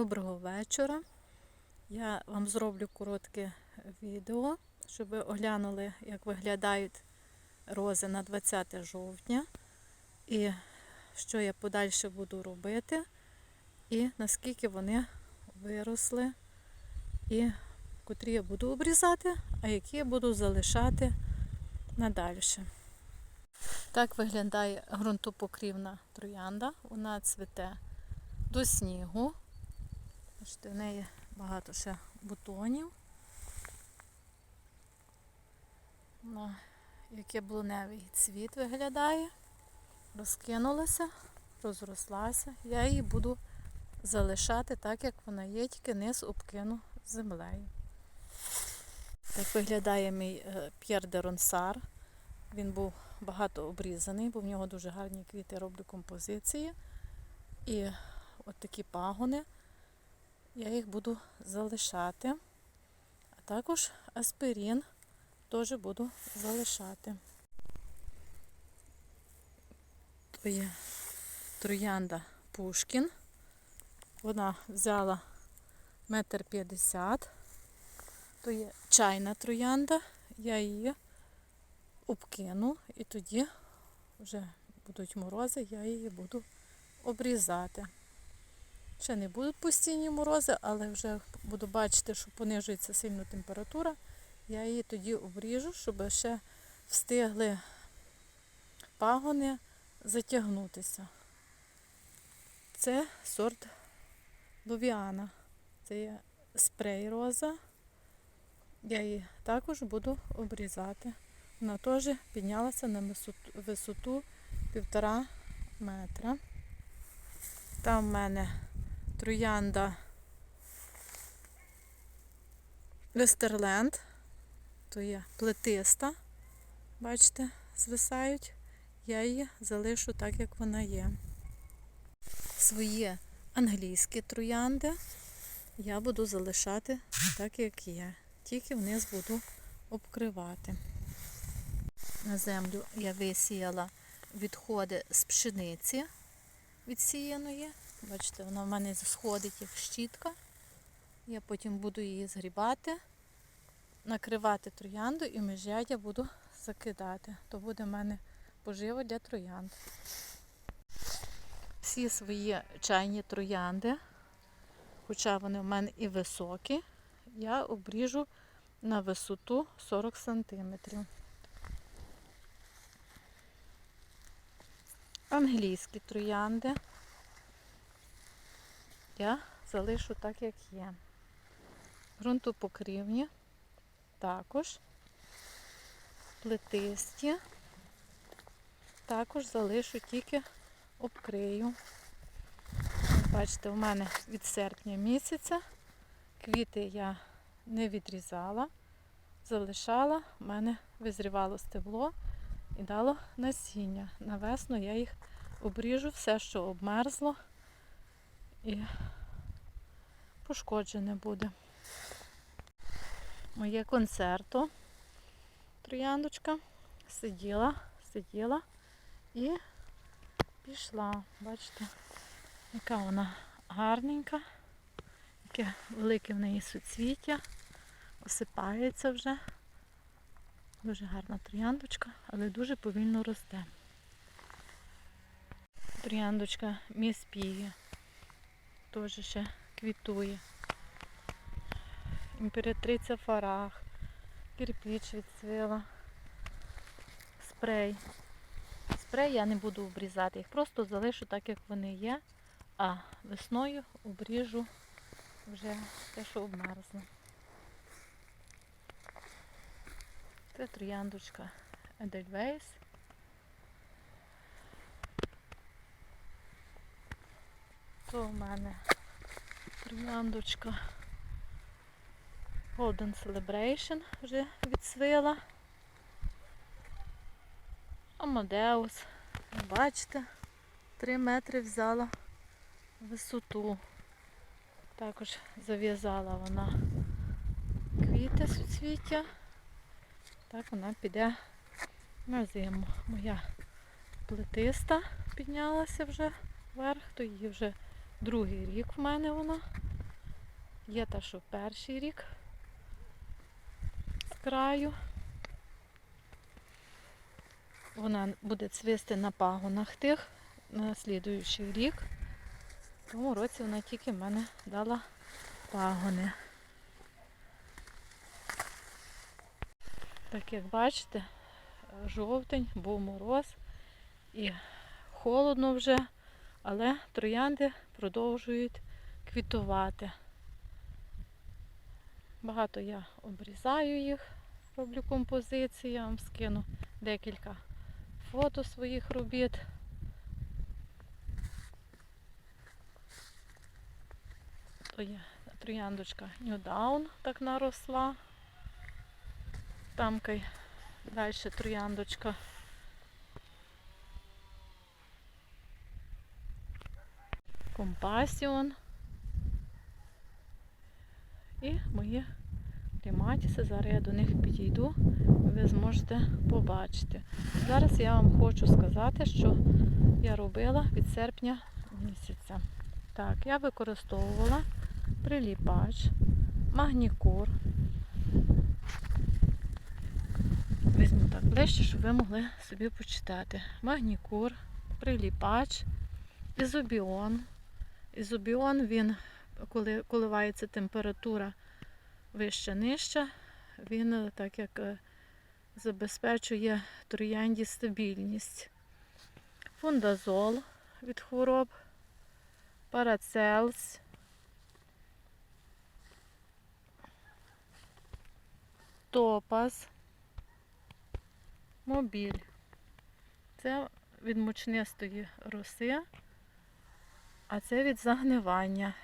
Доброго вечора. Я вам зроблю коротке відео, щоб ви оглянули, як виглядають рози на 20 жовтня, і що я подальше буду робити, і наскільки вони виросли, і котрі я буду обрізати, а які я буду залишати надальше. Так виглядає ґрунтопокрівна троянда. Вона цвіте до снігу. Бачите, в неї багато ще бутонів. Вона, як яблуневий цвіт виглядає. Розкинулася, розрослася. Я її буду залишати так, як вона є, тільки низ обкину землею. Так виглядає мій е, П'єр де Ронсар. Він був багато обрізаний, бо в нього дуже гарні квіти роблю композиції. І от такі пагони. Я їх буду залишати. А також аспирін теж буду залишати. То є троянда Пушкін. Вона взяла метр п'ятдесят. То є чайна троянда. Я її обкину і тоді вже будуть морози, я її буду обрізати. Ще не будуть постійні морози, але вже буду бачити, що понижується сильно температура. Я її тоді обріжу, щоб ще встигли пагони затягнутися. Це сорт Ловіана. Це є спрей роза. Я її також буду обрізати. Вона теж піднялася на висоту півтора метра. Там в мене троянда Вестерленд, то є плетиста, бачите, звисають. Я її залишу так, як вона є. Свої англійські троянди я буду залишати так, як є. Тільки вниз буду обкривати. На землю я висіяла відходи з пшениці відсіяної. Бачите, вона в мене сходить як щітка. Я потім буду її згрібати, накривати троянду і межядя буду закидати. То буде в мене поживо для троянд. Всі свої чайні троянди, хоча вони в мене і високі, я обріжу на висоту 40 сантиметрів. Англійські троянди я залишу так, як є. Грунтопокрівні також, плетисті, також залишу тільки обкрию. Бачите, у мене від серпня місяця квіти я не відрізала, залишала, у мене визрівало стебло і дало насіння. На весну я їх обріжу все, що обмерзло і пошкоджене буде. Моє концерто трояндочка сиділа, сиділа і пішла. Бачите, яка вона гарненька, яке велике в неї суцвіття, осипається вже. Дуже гарна трояндочка, але дуже повільно росте. Трояндочка міс Піві теж ще квітує. Імператриця Фарах, кирпіч відцвіла, спрей. Спрей я не буду обрізати, їх просто залишу так, як вони є, а весною обріжу вже те, що обмерзло. Це трояндочка Edelweiss. То в мене трояндочка Golden Celebration вже відсвила. Амадеус. Бачите, 3 метри взяла висоту. Також зав'язала вона квіти суцвіття. Так вона піде на зиму. Моя плетиста піднялася вже вверх, то її вже другий рік в мене вона Є та, що перший рік з краю. Вона буде цвісти на пагонах тих на слідуючий рік. В тому році вона тільки в мене дала пагони. Так як бачите, жовтень, був мороз і холодно вже, але троянди продовжують квітувати. Багато я обрізаю їх, роблю композиції, я вам скину декілька фото своїх робіт. То є трояндочка Ньюдаун так наросла. Там далі трояндочка. Компасіон. І мої кліматіси. Зараз я до них підійду, ви зможете побачити. Зараз я вам хочу сказати, що я робила від серпня місяця. Так, я використовувала приліпач, магнікур. Візьму так ближче, щоб ви могли собі почитати. Магнікур, приліпач, ізобіон. Ізобіон він, коли коливається температура вища нижча, він е, так як е, забезпечує троянді стабільність. Фундазол від хвороб, парацелс, топаз, мобіль. Це від мучнистої роси, а це від загнивання.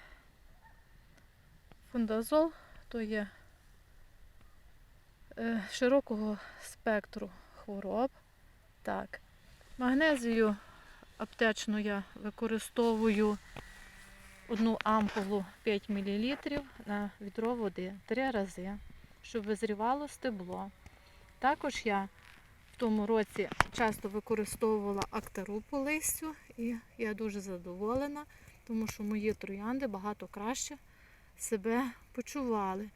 Фундазол то є е, широкого спектру хвороб. Так. Магнезію аптечну я використовую одну ампулу 5 мл на відро води три рази, щоб визрівало стебло. Також я в тому році часто використовувала актару по листю і я дуже задоволена, тому що мої троянди багато краще себе почували.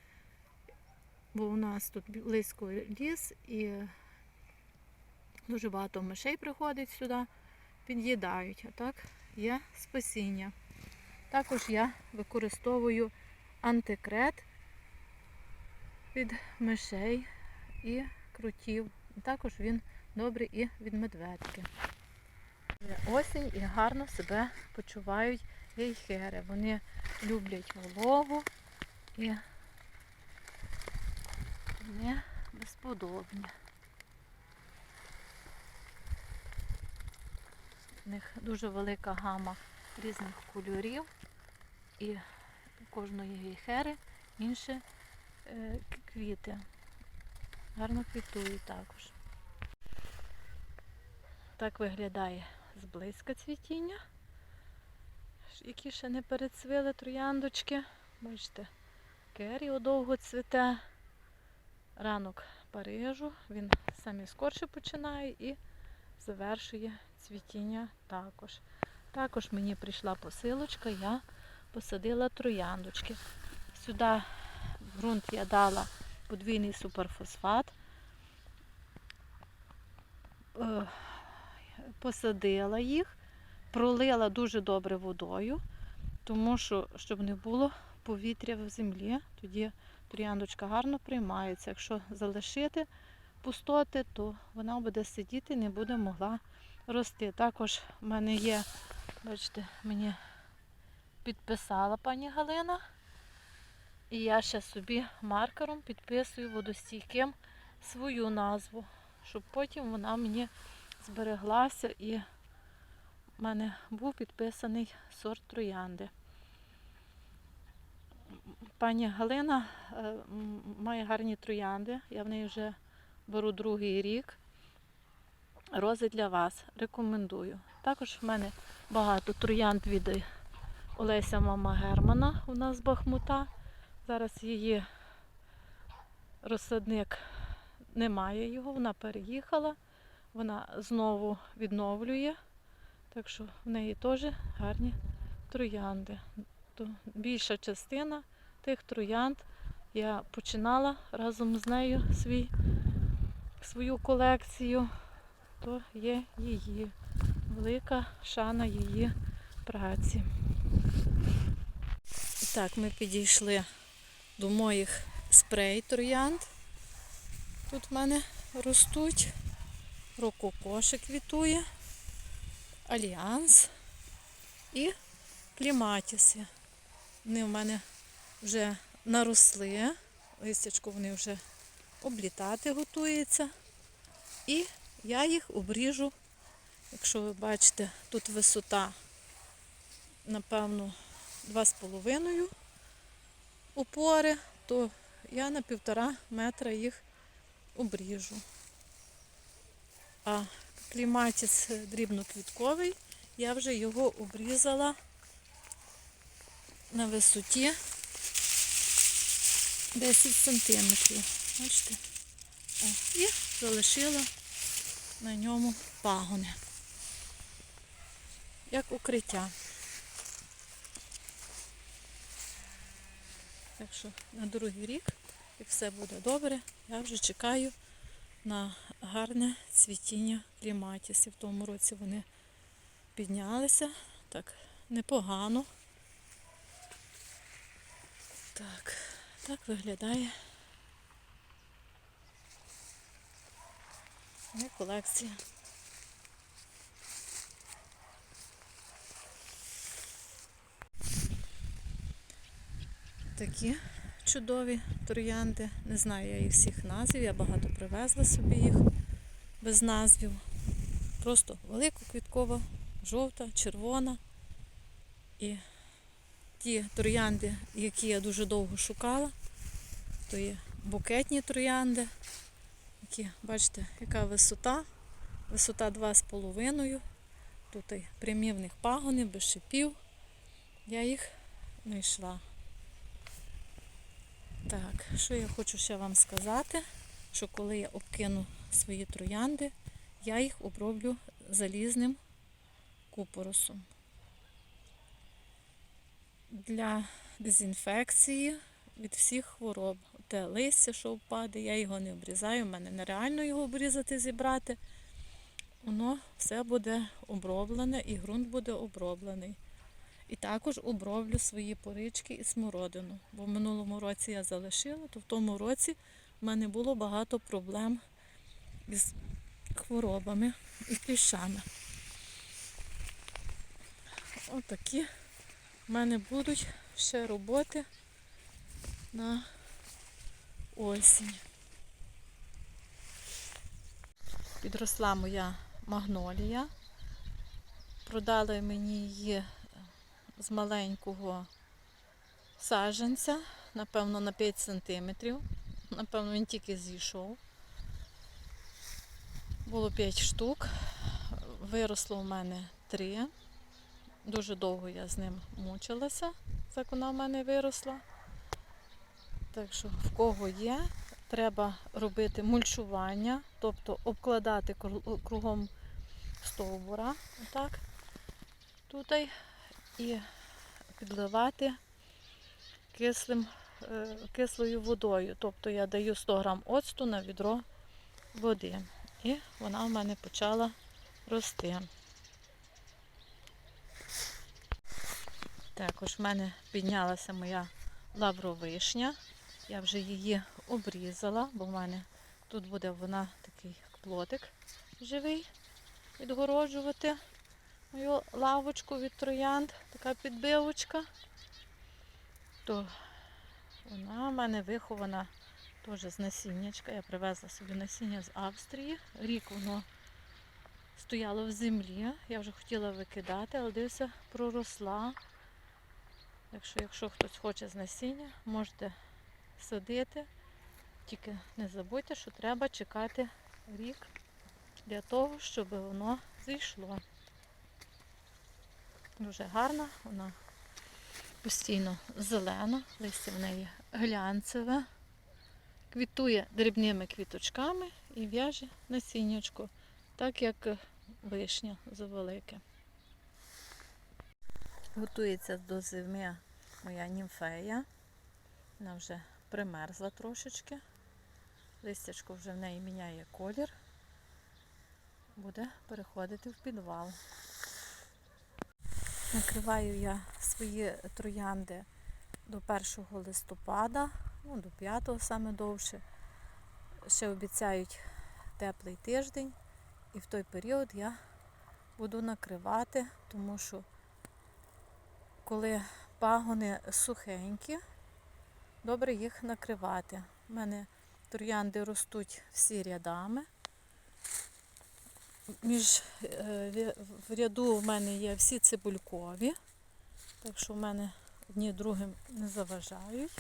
Бо у нас тут близько ліс і дуже багато мишей приходить сюди, під'їдають, а так є спасіння. Також я використовую антикрет від мишей і крутів. Також він добрий і від медведки. Осінь і гарно себе почувають гейхери. Вони люблять вологу і вони безподобні. У них дуже велика гама різних кольорів і у кожної гейхери інші е, квіти. Гарно квітують також. Так виглядає зблизька цвітіння, які ще не перецвіли трояндочки. Бачите, кері довго цвіте. Ранок Парижу, він самі скорше починає і завершує цвітіння також. Також мені прийшла посилочка, я посадила трояндочки. Сюди в ґрунт я дала подвійний суперфосфат. Е, Посадила їх, пролила дуже добре водою, тому що, щоб не було повітря в землі, тоді трояндочка гарно приймається. Якщо залишити пустоти, то вона буде сидіти і не буде могла рости. Також в мене є, бачите, мені підписала пані Галина. І я ще собі маркером підписую водостійким свою назву, щоб потім вона мені збереглася і в мене був підписаний сорт троянди. Пані Галина е, має гарні троянди. Я в неї вже беру другий рік. Рози для вас. Рекомендую. Також в мене багато троянд від Олеся Мама Германа у нас з Бахмута. Зараз її розсадник немає його, вона переїхала, вона знову відновлює. Так що в неї теж гарні троянди. То більша частина тих троянд я починала разом з нею свій, свою колекцію, то є її велика шана її праці. І так, ми підійшли до моїх спрей троянд. Тут в мене ростуть. Рококоши квітує, Альянс і кліматіси. Вони в мене вже наросли, листячко вони вже облітати готуються. І я їх обріжу, якщо ви бачите, тут висота, напевно, 2,5 опори, то я на півтора метра їх обріжу. А кліматіс дрібноквітковий, я вже його обрізала на висоті 10 сантиметрів. Бачите? О, і залишила на ньому пагони. Як укриття. Так що на другий рік, як все буде добре, я вже чекаю на гарне цвітіння кліматісів. В тому році вони піднялися так непогано. Так, так виглядає моя колекція. Такі чудові троянди. Не знаю я їх всіх назвів, я багато привезла собі їх без назвів. Просто великоквіткова, жовта, червона. І ті троянди, які я дуже довго шукала, то є букетні троянди, які, бачите, яка висота, висота 2,5. Тут і прямівних пагонів, без шипів. Я їх знайшла. Так, що я хочу ще вам сказати, що коли я обкину свої троянди, я їх оброблю залізним купоросом. Для дезінфекції від всіх хвороб. Те листя, що впаде, я його не обрізаю, в мене нереально його обрізати, зібрати. Воно все буде оброблене і ґрунт буде оброблений. І також оброблю свої порички і смородину. Бо в минулому році я залишила, то в тому році в мене було багато проблем із хворобами і кліщами. Отакі в мене будуть ще роботи на осінь. Підросла моя магнолія. Продали мені її з маленького саджанця, напевно, на 5 сантиметрів. Напевно, він тільки зійшов. Було 5 штук. Виросло у мене 3. Дуже довго я з ним мучилася, як вона в мене виросла. Так що, в кого є, треба робити мульчування, тобто обкладати кругом стовбура. Отак. Тут і підливати кислим, е, кислою водою. Тобто я даю 100 грам оцту на відро води. І вона в мене почала рости. Також в мене піднялася моя лавровишня. Я вже її обрізала, бо в мене тут буде вона такий плотик живий відгороджувати мою лавочку від троянд, така підбивочка. То вона в мене вихована теж з насіннячка. Я привезла собі насіння з Австрії. Рік воно стояло в землі. Я вже хотіла викидати, але дивися, проросла. Якщо, якщо хтось хоче з насіння, можете садити. Тільки не забудьте, що треба чекати рік для того, щоб воно зійшло. Дуже гарна, вона постійно зелена, листя в неї глянцеве, квітує дрібними квіточками і в'яже насіннячко, так як вишня завелике. Готується до зими моя німфея. Вона вже примерзла трошечки. Листячко вже в неї міняє колір. Буде переходити в підвал. Накриваю я свої троянди до 1 листопада, ну, до 5 саме довше. Ще обіцяють теплий тиждень. І в той період я буду накривати, тому що коли пагони сухенькі, добре їх накривати. У мене троянди ростуть всі рядами. Між е, в ряду в мене є всі цибулькові, так що в мене одні другим не заважають.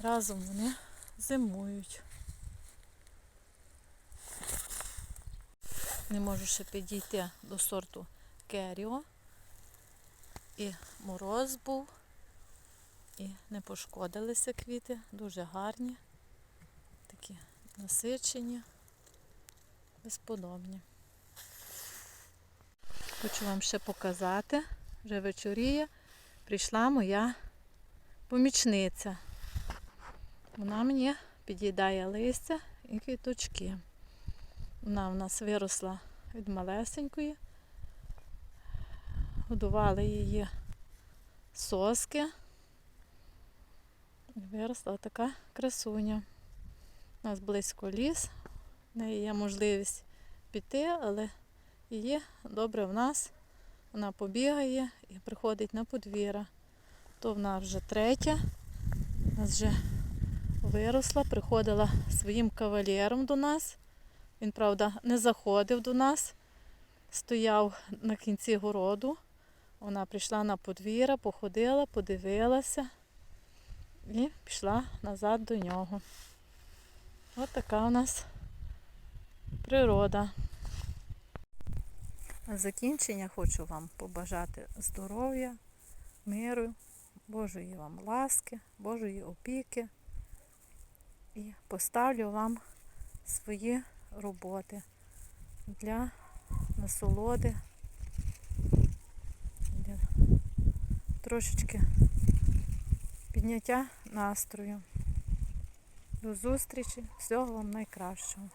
Разом вони зимують. Не можу ще підійти до сорту Керіо. І мороз був, і не пошкодилися квіти, дуже гарні, такі насичені, безподобні. Хочу вам ще показати, вже вечоріє прийшла моя помічниця. Вона мені під'їдає листя і квіточки. Вона в нас виросла від малесенької. Годували її соски. І виросла така красуня. У нас близько ліс. В неї є можливість піти, але її добре в нас. Вона побігає і приходить на подвір'я. То вона вже третя. Нас вже виросла, приходила своїм кавалером до нас. Він, правда, не заходив до нас, стояв на кінці городу. Вона прийшла на подвір'я, походила, подивилася і пішла назад до нього. От така у нас природа. На закінчення хочу вам побажати здоров'я, миру, Божої вам ласки, Божої опіки. І поставлю вам свої роботи для насолоди, для трошечки підняття настрою. До зустрічі, всього вам найкращого.